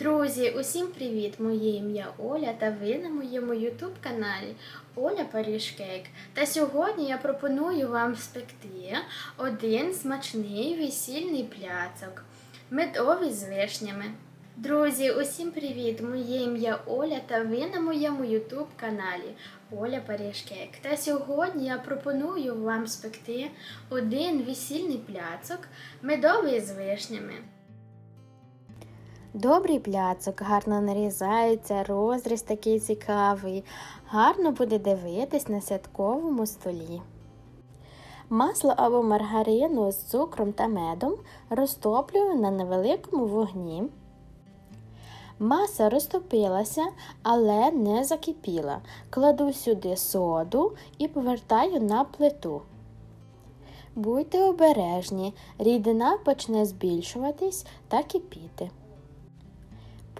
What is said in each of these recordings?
Друзі, усім привіт! Моє ім'я Оля та ви на моєму ютуб каналі Оля Паріжкейк. Та сьогодні я пропоную вам спекти один смачний весільний пляцок, медовий з вишнями. Друзі, усім привіт! Моє ім'я Оля та ви на моєму ютуб каналі Оля Паріжкейк. Та сьогодні я пропоную вам спекти один весільний пляцок, медовий з вишнями. Добрий пляцок, гарно нарізається, розріз такий цікавий, гарно буде дивитись на святковому столі. Масло або маргарину з цукром та медом розтоплюю на невеликому вогні. Маса розтопилася, але не закипіла. Кладу сюди соду і повертаю на плиту. Будьте обережні, рідина почне збільшуватись та кипіти.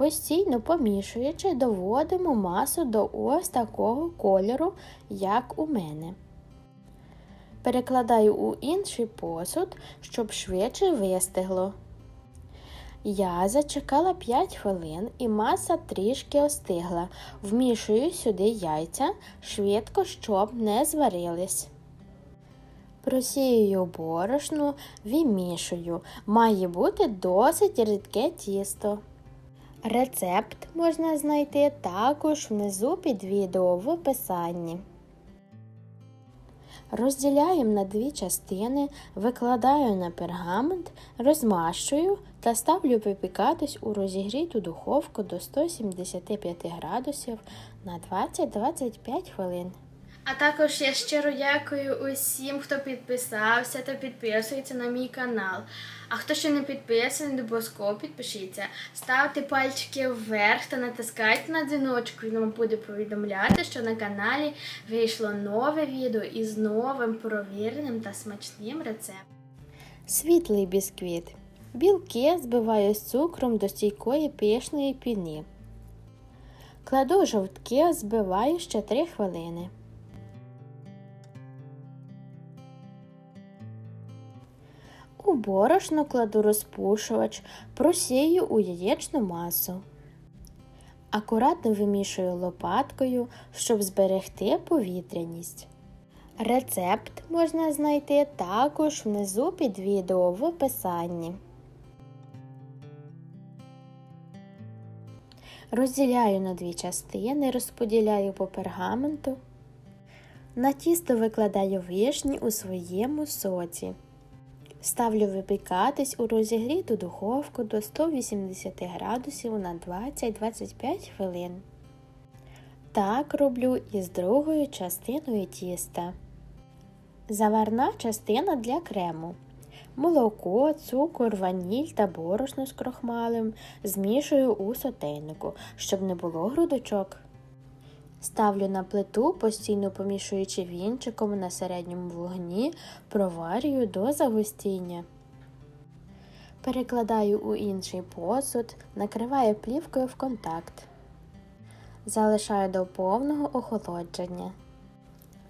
Постійно помішуючи, доводимо масу до ось такого кольору, як у мене. Перекладаю у інший посуд, щоб швидше вистигло. Я зачекала 5 хвилин і маса трішки остигла. Вмішую сюди яйця швидко, щоб не зварились. Просіюю борошну, вимішую. Має бути досить рідке тісто. Рецепт можна знайти також внизу під відео в описанні. Розділяємо на дві частини, викладаю на пергамент, розмащую та ставлю випікатись у розігріту духовку до 175 градусів на 20-25 хвилин. А також я щиро дякую усім, хто підписався та підписується на мій канал. А хто ще не підписаний, обов'язково підпишіться. Ставте пальчики вверх та натискайте на дзвіночок, він вам буде повідомляти, що на каналі вийшло нове відео із новим провіреним та смачним рецептом. Світлий бісквіт. Білки збиваю з цукром до стійкої пишної піни. Кладу жовтки, збиваю ще 3 хвилини. У борошно кладу розпушувач, просію у яєчну масу. Акуратно вимішую лопаткою, щоб зберегти повітряність. Рецепт можна знайти також внизу під відео в описанні. Розділяю на дві частини, розподіляю по пергаменту. На тісто викладаю вишні у своєму соці. Ставлю випікатись у розігріту духовку до 180 градусів на 20-25 хвилин. Так роблю і з другою частиною тіста. Заварна частина для крему. Молоко, цукор, ваніль та борошно з крохмалем змішую у сотейнику, щоб не було грудочок. Ставлю на плиту, постійно помішуючи вінчиком на середньому вогні, проварюю до загустіння. Перекладаю у інший посуд, накриваю плівкою в контакт. Залишаю до повного охолодження.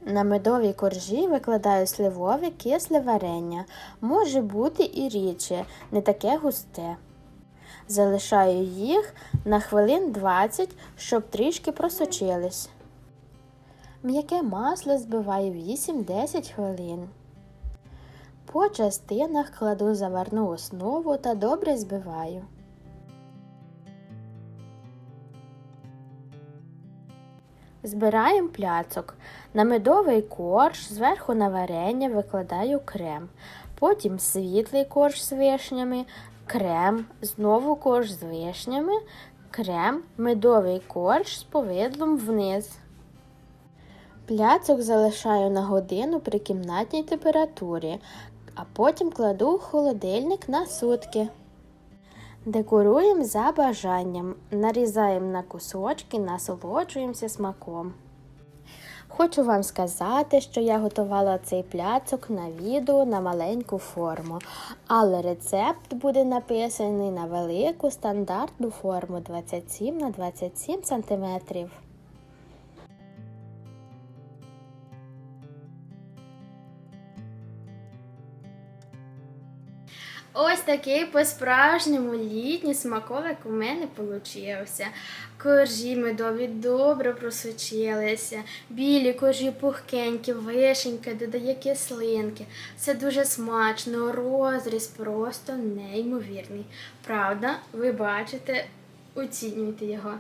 На медовій коржі викладаю сливове кисле варення. Може бути і рідше, не таке густе. Залишаю їх на хвилин 20, щоб трішки просочились. М'яке масло збиваю 8-10 хвилин. По частинах кладу заварну основу та добре збиваю. Збираємо пляцок. На медовий корж, зверху на варення викладаю крем. Потім світлий корж з вишнями, крем, знову корж з вишнями, крем, медовий корж з повидлом вниз. Пляцок залишаю на годину при кімнатній температурі, а потім кладу в холодильник на сутки. Декоруємо за бажанням, нарізаємо на кусочки, насолоджуємося смаком. Хочу вам сказати, що я готувала цей пляцок на відео на маленьку форму, але рецепт буде написаний на велику стандартну форму 27 на 27 см. Ось такий по-справжньому літній смаколик у мене получився. Коржі медові добре просочилися, білі коржі пухкенькі, вишенька додає кислинки. Це дуже смачно, розріз просто неймовірний. Правда, ви бачите, оцінюйте його.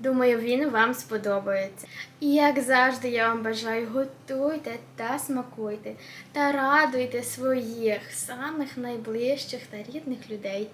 Думаю, він вам сподобається. І як завжди, я вам бажаю, готуйте та смакуйте та радуйте своїх самих найближчих та рідних людей.